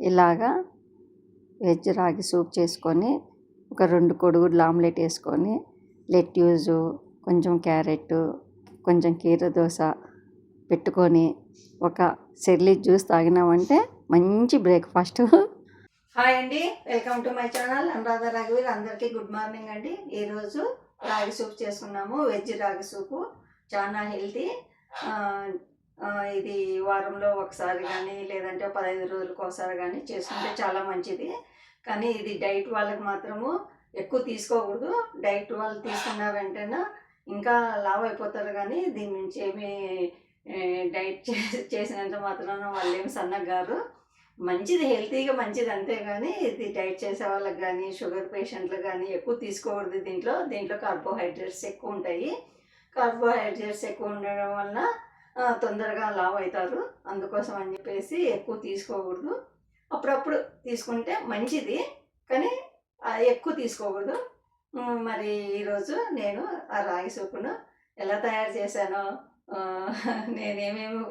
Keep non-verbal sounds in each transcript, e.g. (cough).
ఇలాగా వెజ్ రాగి సూప్ చేసుకొని ఒక రెండు కొడుగుడ్లు ఆమ్లెట్ వేసుకొని లెట్యూస్ కొంచెం క్యారెట్ కొంచెం కీర దోశ పెట్టుకొని ఒక సెర్లీ జ్యూస్ తాగినామంటే మంచి బ్రేక్ఫాస్ట్. హాయ్ అండి welcome to my channel. Anuradha రఘువీర్ అందరికీ గుడ్ మార్నింగ్ అండి. ఈరోజు రాగి సూప్ చేసుకున్నాము వెజ్ రాగి సూపు. చాలా హెల్తీ ఇది వారంలో ఒకసారి కానీ లేదంటే పదహైదు రోజులకు ఒకసారి కానీ చేసుకుంటే చాలా మంచిది. కానీ ఇది డైట్ వాళ్ళకి మాత్రము ఎక్కువ తీసుకోకూడదు. డైట్ వాళ్ళు తీసుకున్న వెంటనే ఇంకా లావ్ అయిపోతారు కానీ దీని నుంచి ఏమి డైట్ చేసినంత మాత్రాన వాళ్ళు ఏమి సన్నగారు మంచిది హెల్తీగా మంచిది అంతేగాని ఇది డైట్ చేసే వాళ్ళకి కానీ షుగర్ పేషెంట్లకు కానీ ఎక్కువ తీసుకోకూడదు దీంట్లో. దీంట్లో కార్బోహైడ్రేట్స్ ఎక్కువ ఉంటాయి. కార్బోహైడ్రేట్స్ ఎక్కువ ఉండడం వల్ల తొందరగా లావ్ అవుతారు. అందుకోసం అని చెప్పేసి ఎక్కువ తీసుకోకూడదు. అప్పుడప్పుడు తీసుకుంటే మంచిది కానీ ఎక్కువ తీసుకోకూడదు. మరి ఈరోజు నేను ఆ రాగి సూపును ఎలా తయారు చేశానో (laughs) నేనేమేమి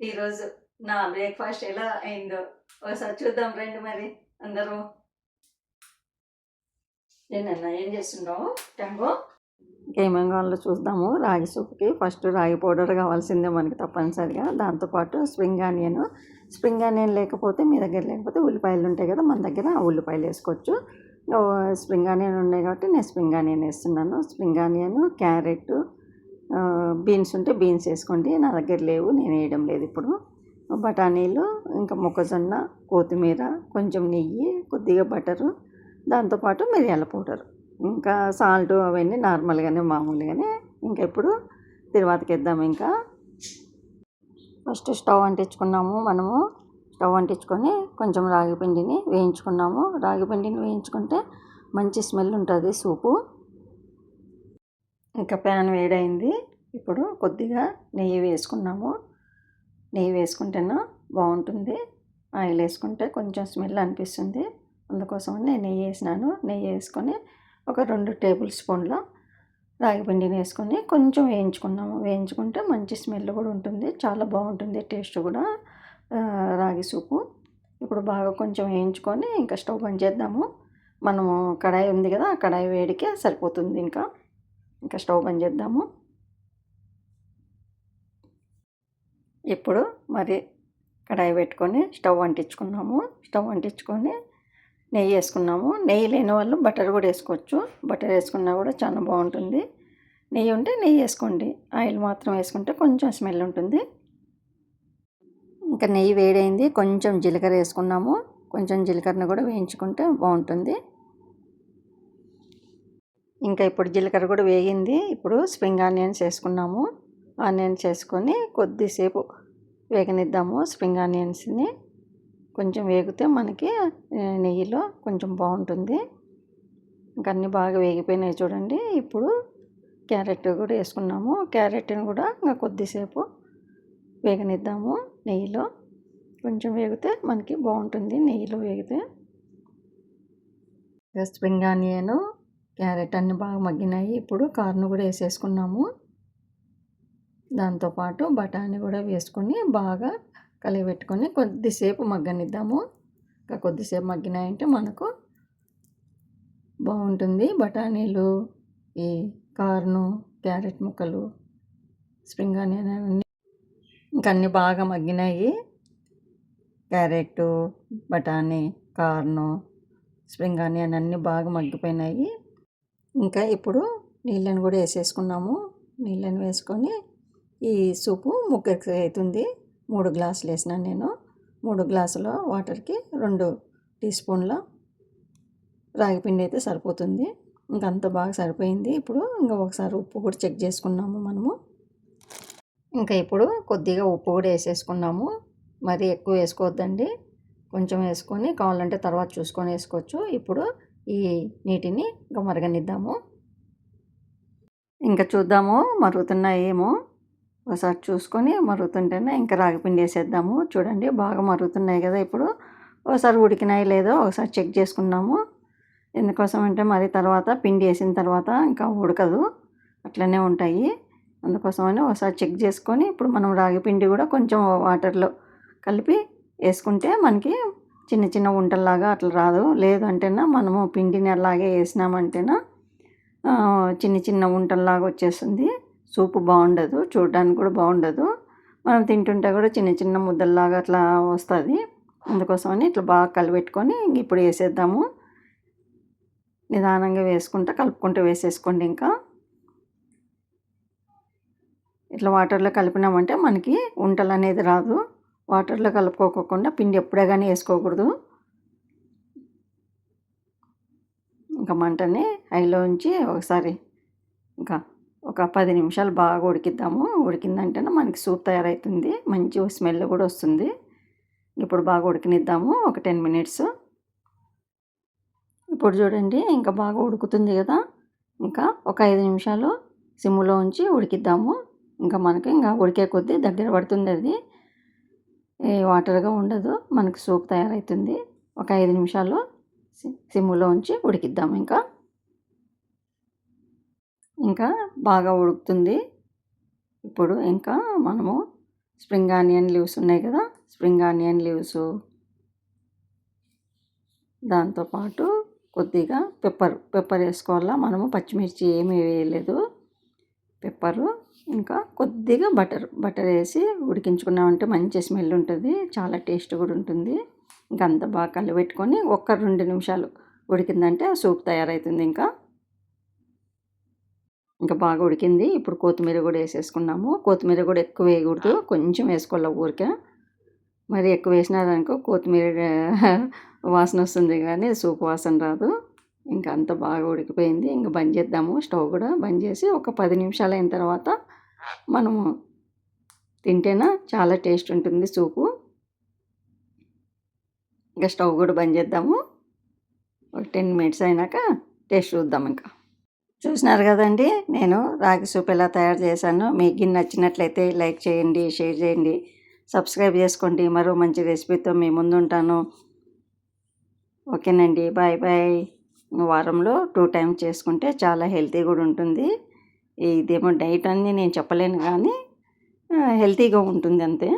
ఈరోజు నా బ్రేక్ఫాస్ట్ ఎలా అయిందో ఒకసారి చూద్దాం రండి మరి అందరూ. నేనన్నా ఏం చేస్తున్నావు? టంగో? ఏమేమి కావాలో చూద్దాము. రాగి సూప్కి ఫస్ట్ రాగి పౌడర్ కావాల్సిందే మనకి తప్పనిసరిగా. దాంతోపాటు స్ప్రింగ్ ఆనియన్. స్ప్రింగ్ ఆనియన్ లేకపోతే మీ దగ్గర లేకపోతే ఉల్లిపాయలు ఉంటాయి కదా మన దగ్గర ఉల్లిపాయలు వేసుకోవచ్చు. స్ప్రింగ్ ఆనియన్ ఉన్నాయి కాబట్టి నేను స్ప్రింగ్ ఆనియన్ వేస్తున్నాను. స్ప్రింగ్ ఆనియన్ క్యారెట్ బీన్స్ ఉంటే బీన్స్ వేసుకోండి. నా దగ్గర లేవు నేను వేయడం లేదు ఇప్పుడు. బఠానీలు ఇంకా మొక్కజొన్న కొత్తిమీర కొంచెం నెయ్యి కొద్దిగా బటరు దాంతోపాటు మిరియాల పౌడర్. ఇంకా సాల్ట్ అవన్నీ నార్మల్గానే మామూలుగానే ఇంకా ఇప్పుడు తిరువాతకి ఇంకా. ఫస్ట్ స్టవ్ అంటించుకున్నాము మనము. స్టవ్ అంటించుకొని కొంచెం రాగి పిండిని వేయించుకున్నాము. రాగి పిండిని వేయించుకుంటే మంచి స్మెల్ ఉంటుంది సూపు. ఇంకా ప్యాన్ వేడైంది. ఇప్పుడు కొద్దిగా నెయ్యి వేసుకున్నాము. నెయ్యి వేసుకుంటేనా బాగుంటుంది. ఆయిల్ వేసుకుంటే కొంచెం స్మెల్ అనిపిస్తుంది. అందుకోసం నేను నెయ్యి వేసినాను. నెయ్యి వేసుకొని ఒక రెండు టేబుల్ స్పూన్ల రాగి పిండిని వేసుకొని కొంచెం వేయించుకున్నాము వేయించుకుంటే మంచి స్మెల్ కూడా ఉంటుంది. చాలా బాగుంటుంది టేస్ట్ కూడా. రాగి సూపు. ఇప్పుడు బాగా కొంచెం వేయించుకొని ఇంకా స్టవ్ బంద్ చేద్దాము. మనము కడాయి ఉంది కదా ఆ కడాయి వేడికే సరిపోతుంది ఇంకా. ఇంకా స్టవ్ బంద్ చేద్దాము. ఇప్పుడు మరి కడాయి పెట్టుకొని స్టవ్ అంటించుకున్నాము స్టవ్ అంటించుకొని నెయ్యి వేసుకున్నాము. నెయ్యి లేని వాళ్ళు బటర్ కూడా వేసుకోవచ్చు. బటర్ వేసుకున్నా కూడా చాలా బాగుంటుంది. నెయ్యి ఉంటే నెయ్యి వేసుకోండి. ఆయిల్ మాత్రం వేసుకుంటే కొంచెం స్మెల్ ఉంటుంది. ఇంకా నెయ్యి వేడైంది. కొంచెం జీలకర్ర వేసుకున్నాము. కొంచెం జీలకర్రను కూడా వేయించుకుంటే బాగుంటుంది. ఇంకా ఇప్పుడు జీలకర్ర కూడా వేగింది. ఇప్పుడు స్ప్రింగ్ ఆనియన్స్ వేసుకున్నాము. ఆనియన్స్ వేసుకొని కొద్దిసేపు వేగనిద్దాము స్ప్రింగ్ ఆనియన్స్ని. కొంచెం వేగితే మనకి నెయ్యిలో కొంచెం బాగుంటుంది. ఇంకా అన్నీ బాగా వేగిపోయినాయి చూడండి. ఇప్పుడు క్యారెట్ కూడా వేసుకున్నాము. క్యారెట్ని కూడా ఇంకా కొద్దిసేపు వేగనిద్దాము నెయ్యిలో. కొంచెం వేగితే మనకి బాగుంటుంది నెయ్యిలో వేగితే. స్ప్రింగ్ ఆనియన్ క్యారెట్ అన్నీ బాగా మగ్గినాయి. ఇప్పుడు కార్ను కూడా వేసేసుకున్నాము. దాంతోపాటు బఠానీ కూడా వేసుకొని బాగా కలిపెట్టుకొని కొద్దిసేపు మగ్గనిద్దాము. ఇంకా కొద్దిసేపు మగ్గినాయంటే మనకు బాగుంటుంది. బఠానీలు ఈ కార్ను క్యారెట్ ముక్కలు స్ప్రింగ్ ఆనియన్ అవన్నీ ఇంకా అన్నీ బాగా మగ్గినాయి. క్యారెట్ బఠానీ కార్ను స్ప్రింగ్ ఆనియన్ అన్నీ బాగా మగ్గిపోయినాయి. ఇంకా ఇప్పుడు నీళ్ళని కూడా వేసేసుకున్నాము. నీళ్ళని వేసుకొని ఈ సూపు ముగ్గురికి అవుతుంది. మూడు గ్లాసులు వేసినాను నేను. మూడు గ్లాసుల వాటర్కి రెండు టీ స్పూన్ల రాగి పిండి అయితే సరిపోతుంది. ఇంకంత బాగా సరిపోయింది. ఇప్పుడు ఇంకా ఒకసారి ఉప్పు కూడా చెక్ చేసుకున్నాము మనము. ఇంకా ఇప్పుడు కొద్దిగా ఉప్పు కూడా వేసేసుకున్నాము. మరీ ఎక్కువ వేసుకోవద్దండి. కొంచెం వేసుకొని కావాలంటే తర్వాత చూసుకొని వేసుకోవచ్చు. ఇప్పుడు ఈ నీటిని ఇంకా మరగనిద్దాము. ఇంకా చూద్దాము మరుగుతున్నాయేమో. ఒకసారి చూసుకొని మరుగుతుంటేనే ఇంకా రాగిపిండి వేసేద్దాము. చూడండి బాగా మరుగుతున్నాయి కదా ఇప్పుడు. ఒకసారి ఉడికినాయి లేదో ఒకసారి చెక్ చేసుకున్నాము ఎందుకోసం అంటే మరి తర్వాత పిండి వేసిన తర్వాత ఇంకా ఉడకదు. అట్లనే ఉంటాయి. అందుకోసమని ఒకసారి చెక్ చేసుకొని ఇప్పుడు మనం రాగి పిండి కూడా కొంచెం వాటర్లో కలిపి వేసుకుంటే మనకి చిన్న చిన్న ఉంటల్లాగా అట్లా రాదు. లేదంటేనా మనము పిండిని అలాగే వేసినామంటేనా చిన్న చిన్న ఉంటల్లాగా వచ్చేస్తుంది. సూపు బాగుండదు చూడడానికి కూడా బాగుండదు. మనం తింటుంటే కూడా చిన్న చిన్న ముద్దల్లాగా అట్లా వస్తుంది. అందుకోసమని ఇట్లా బాగా కలిపెట్టుకొని ఇంక ఇప్పుడు వేసేద్దాము. నిదానంగా వేసుకుంటా కలుపుకుంటూ వేసేసుకోండి ఇంకా. ఇట్లా వాటర్లో కలిపినామంటే మనకి ఉంటలు అనేది రాదు. వాటర్లో కలుపుకోకుండా పిండి ఎప్పుడే కానీ వేసుకోకూడదు. ఇంకా మంటని హైలో ఉంచి ఒకసారి ఇంకా ఒక పది నిమిషాలు బాగా ఉడికిద్దాము. ఉడికిందంటేనే మనకి సూప్ తయారవుతుంది మంచి స్మెల్ కూడా వస్తుంది. ఇప్పుడు బాగా ఉడికినిద్దాము. ఒక టెన్ మినిట్స్. ఇప్పుడు చూడండి ఇంకా బాగా ఉడుకుతుంది కదా. ఇంకా ఒక ఐదు నిమిషాలు సిమ్లో ఉంచి ఉడికిద్దాము. ఇంకా మనకి ఇంకా ఉడికే కొద్దీ దగ్గర పడుతుంది అది. ఏ వాటర్గా ఉండదు. మనకి సూప్ తయారవుతుంది ఒక ఐదు నిమిషాలు సి- సిమ్లో ఉంచి ఉడికిద్దాము ఇంకా. ఇంకా బాగా ఉడుకుతుంది. ఇప్పుడు ఇంకా మనము స్ప్రింగ్ ఆనియన్ లీవ్స్ ఉన్నాయి కదా స్ప్రింగ్ ఆనియన్ లీవ్స్. దాంతోపాటు కొద్దిగా పెప్పర్ పెప్పర్ వేసుకోవాలా? మనము పచ్చిమిర్చి ఏమీ వేయలేదు. పెప్పరు ఇంకా కొద్దిగా బటర్ బటర్ వేసి ఉడికించుకున్నామంటే మంచి స్మెల్ ఉంటుంది చాలా టేస్ట్ కూడా ఉంటుంది. ఇంకా అంత బాగా కలిపెట్టుకొని ఒక్క రెండు నిమిషాలు ఉడికిందంటే సూప్ తయారవుతుంది ఇంకా. ఇంకా బాగా ఉడికింది. ఇప్పుడు కొత్తిమీర కూడా వేసేసుకున్నాము. కొత్తిమీర కూడా ఎక్కువ వేయకూడదు. కొంచెం వేసుకోవాలి ఊరికే? మరి ఎక్కువ వేసినారనుకో కొత్తిమీర (laughs) వాసన వస్తుంది కానీ సూప్ వాసన రాదు. ఇంకా అంత బాగా ఉడికిపోయింది. ఇంకా బంద్ చేద్దాము. స్టవ్ కూడా బంద్ చేసి ఒక పది నిమిషాలు అయిన తర్వాత మనము తింటేనా చాలా టేస్ట్ ఉంటుంది సూపు. ఇంకా స్టవ్ కూడా బంద్ చేద్దాము. ఒక టెన్ మినిట్స్ అయినాక టేస్ట్ చూద్దాం ఇంకా. చూసినారు కదండి. నేను రాగి సూప్ ఎలా తయారు చేశాను మీకు నచ్చినట్లయితే లైక్ చేయండి షేర్ చేయండి సబ్స్క్రైబ్ చేసుకోండి. మరో మంచి రెసిపీతో మీ ముందు ఉంటాను ఓకేనండి. Bye bye. వారంలో టూ టైమ్స్ చేసుకుంటే చాలా హెల్తీ కూడా ఉంటుంది. ఇదేమో డైట్ అని నేను చెప్పలేను కానీ హెల్తీగా ఉంటుంది అంతే.